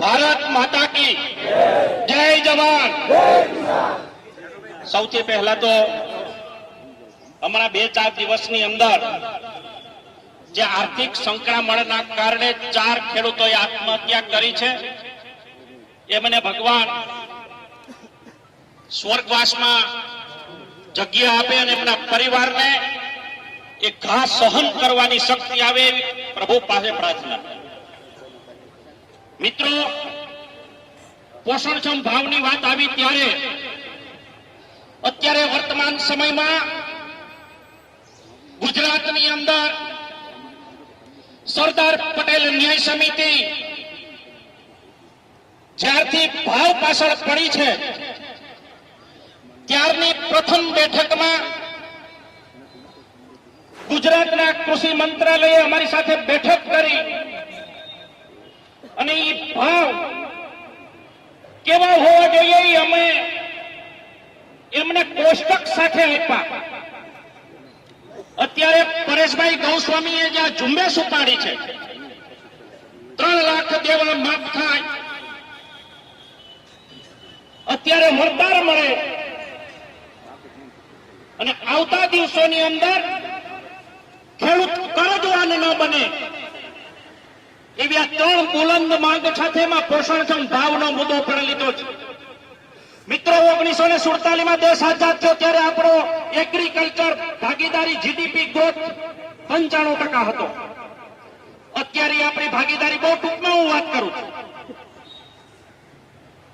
ભારત માતા કી. જય જવાન. સૌથી પહેલા તો હમણાં બે ચાર દિવસની અંદર જે આર્થિક સંકળામણના કારણે ચાર ખેડૂતોએ આત્મહત્યા કરી છે. એ મને ભગવાન સ્વર્ગવાસમાં જગ્યા આપે અને એમના પરિવારને એ ઘા સહન કરવાની શક્તિ આવે એવી પ્રભુ પાસે પ્રાર્થના. મિત્રો, પોષણક્ષમ ભાવની વાત આવી ત્યારે, અત્યારે વર્તમાન સમયમાં ગુજરાતની અંદર સરદાર પટેલ ન્યાય સમિતિ જ્યારથી ભાવ પાછળ પડી છે, ત્યારની પ્રથમ બેઠકમાં ગુજરાતના કૃષિ મંત્રાલયે અમારી સાથે બેઠક કરી અને એ ભાવ કેવા હોવા જોઈએ એ અમે એમને કોષ્ટક સાથે આપ્યા. અત્યારે પરેશભાઈ ગૌસ્વામીએ જ્યાં ઝુંબેશ ઉપાડી છે, ત્રણ લાખ દેવા માફ થાય. અત્યારે વરદાર મળે. અને આવતા દિવસોની અંદર ખેડૂત કરજવાન ન બને. એવી ત્રણ બુલંદ માંગ સાથેમાં પોષણક્ષમ ભાવનો મુદ્દો પણ લીધો છે. મિત્રો, ઓગણીસો ને સુડતાલીસમાં દેશ આઝાદ થયો ત્યારે આપણો એગ્રીકલ્ચર ભાગીદારી જીડીપી ગ્રોથ પંચાણું ટકા હતો. અત્યારે આપણી ભાગીદારી બહુ ટૂંકમાં હું વાત કરું છું.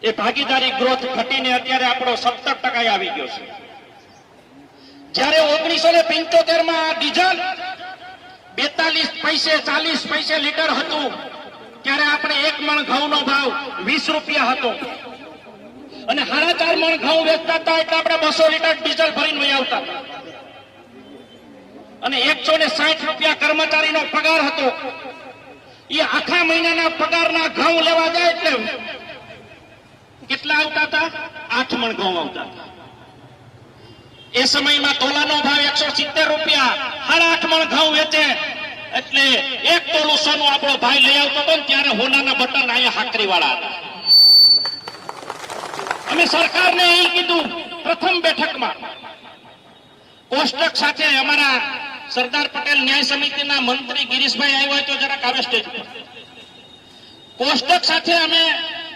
એ ભાગીદારી ગ્રોથ ઘટીને અત્યારે આપણો સત્તર ટકા આવી ગયો છે. જ્યારે ઓગણીસો ને પિંચોતેરમાં ડીઝલ બેતાલીસ પૈસે, ચાલીસ પૈસે લીટર હતું. ત્યારે આપણે એક મણ ઘઉંનો ભાવ વીસ રૂપિયા હતો. અને સાડા ચાર મણ ઘઉં વેચતા હતા એટલે આપણે બસો લીટર ડીઝલ ભરીને વહી આવતા અને એકસો ને સાઠ રૂપિયા કર્મચારીનો પગાર હતો. એ આખા મહિનાના પગારના ઘઉં લેવા જાય એટલે કેટલા આવતા હતા? આઠ મણ ઘઉં આવતા હતા. એ સમયમાં તોલાનો ભાવ એકસો સિત્તેર રૂપિયા સાડા આઠ મણ ઘઉં વેચે. એટલે એક તોલું સોનું આપણો ભાઈ લઈ આવતો હતો ત્યારે હોનાના બટન અહીંયા હાકરી વાળા હતા. અમે સરકારને એ કીધું, પ્રથમ બેઠકમાં. કોષ્ટક સાથે અમારા સરદાર પટેલ ન્યાય સમિતિના મંત્રી ગિરીશભાઈ આવ્યા તો જરાક આવે સ્ટેજ પર કોષ્ટક સાથે અમે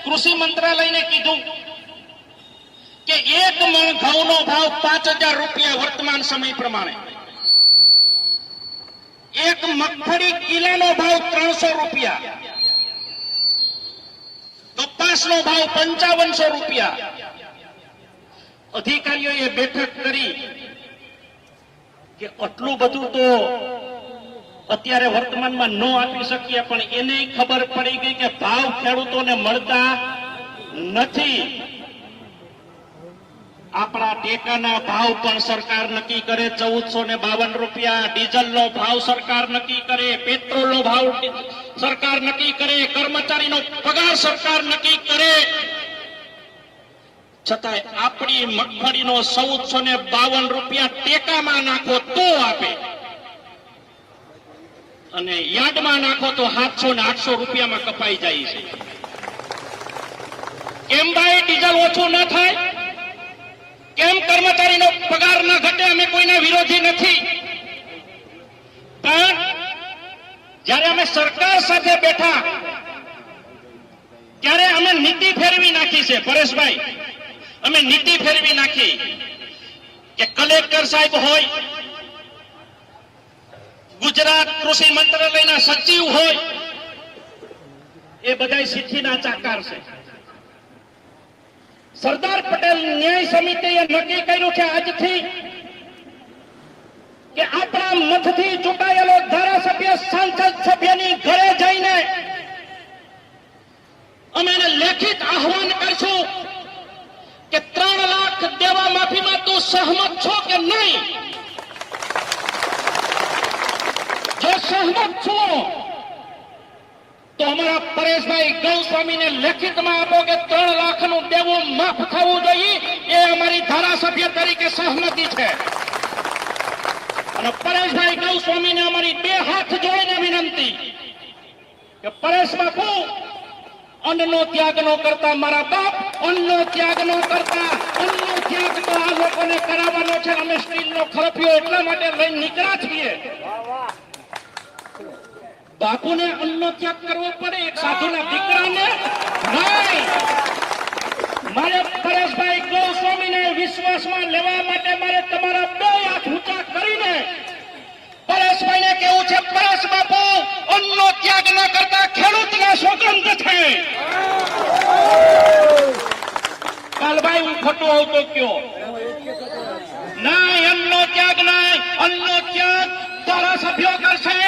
કૃષિ મંત્રાલયને કીધું એક મણ ઘઉંનો ભાવ પાંચ હજાર રૂપિયા વર્તમાન સમય પ્રમાણે. એક મગફળી કિલોનો ભાવ ત્રણસો રૂપિયા. કપાસનો ભાવ પંચાવનસો રૂપિયા. અધિકારીઓએ બેઠક કરી કે આટલું બધું તો અત્યારે વર્તમાનમાં ન આપી શકીએ, પણ એને ખબર પડી ગઈ કે ભાવ ખેડૂતોને મળતા નથી. આપણા ટેકાના ભાવ પણ સરકાર નક્કી કરે ચૌદસો ને બાવન રૂપિયા, ડીઝલનો ભાવ સરકાર નક્કી કરે, પેટ્રોલનો ભાવ સરકાર નક્કી કરે, કર્મચારીનો પગાર સરકાર નક્કી કરે. છતાંય આપણી મગફળીનો ચૌદસો ને બાવન રૂપિયા ટેકામાં નાખો તો આપે. અને યાર્ડમાં નાખો તો સાતસો ને આઠસો રૂપિયામાં કપાઈ જાય છે. કેમ ભાઈ ડીઝલ ઓછું ન થાય? કેમ કર્મચારીનો પગાર ન ઘટે અમે કોઈના વિરોધી નથી. પણ જ્યારે અમે સરકાર સાથે બેઠા, ત્યારે અમે નીતિ ફેરવી નાખી છે, પરેશભાઈ. અમે નીતિ ફેરવી નાખી કે કલેક્ટર સાહેબ હોય, ગુજરાત કૃષિ મંત્રાલયના સચિવ હોય, એ બધા સિદ્ધિના ચાકાર છે. સરદાર પટેલ ન્યાય સમિતિએ નક્કી કર્યું છે આજથી કે આપણા મતથી ચૂંટાયેલો ધારાસભ્ય સાંસદ સભ્યની ઘરે જઈને અમે લેખિત આહવાન કરશું કે ત્રણ લાખ દેવા માફીમાં તું સહમત છો કે નહીં? જો સહમત છો તો અમારા પરેશભાઈ ગૌસ્વામીને લેખિતમાં આપો કે ત્રણ લાખનું દેવું માફ થવું જોઈએ, એ અમારી ધારાસભ્ય તરીકે સહમતિ છે. અને પરેશભાઈ ગૌસ્વામીને અમારી બે હાથ જોઈને વિનંતી કે પરેશ બાપુ, અન્નનો ત્યાગ નો કરતા મારા બાપ, અન્નનો ત્યાગ નો કરતા, અન્નનો ત્યાગ તો આ લોકોને કરાવવાનો છે. અમે સ્ટીલનો ખરપિયો એટલા માટે લઈને નીકળ્યા છીએ. બાપુને અન્નનો ત્યાગ કરવો પડે એક સાધુના દીકરાને મારે પરેશભાઈ ગોસ્વામીને વિશ્વાસમાં લેવા માટે મારે તમારા બે હાથ ઊંચા કરીને પરેશભાઈને કેવું છે પરેશ બાપુ અન્નનો ત્યાગ ન કરતા ખેડૂતના સ્વતંત્ર છે. કાલભાઈ હું ખોટો આવતો કયો? ના અન્નનો ત્યાગ નહીં અન્નનો ત્યાગ ધારાસભ્યો કરશે.